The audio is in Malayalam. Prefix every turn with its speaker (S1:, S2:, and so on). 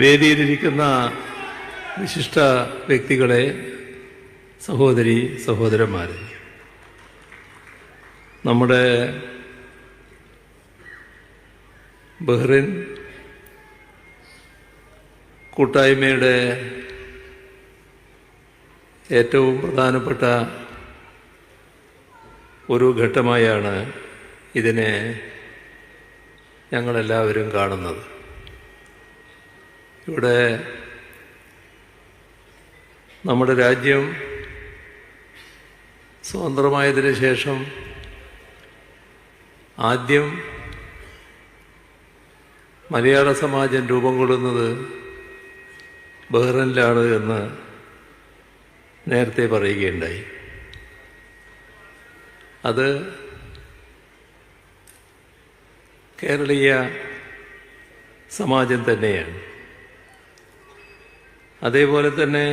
S1: വേദിയിലിരിക്കുന്ന വിശിഷ്ട വ്യക്തികളെ സഹോദരി സഹോദരന്മാരെ നമ്മുടെ ബഹ്റിൻ കൂട്ടായ്മയുടെ ഏറ്റവും പ്രധാനപ്പെട്ട ഒരു ഘട്ടമായാണ് ഇതിനെ ഞങ്ങളെല്ലാവരും കാണുന്നത്. ഇവിടെ നമ്മുടെ രാജ്യം സ്വതന്ത്രമായതിനു ശേഷം ആദ്യം മലയാള സമാജം രൂപം കൊള്ളുന്നത് ബഹ്റിനിലാണ് എന്ന് നേരത്തെ പറയുകയുണ്ടായി. അത് കേരളീയ സമാജം തന്നെയാണ്. അതേപോലെ തന്നെ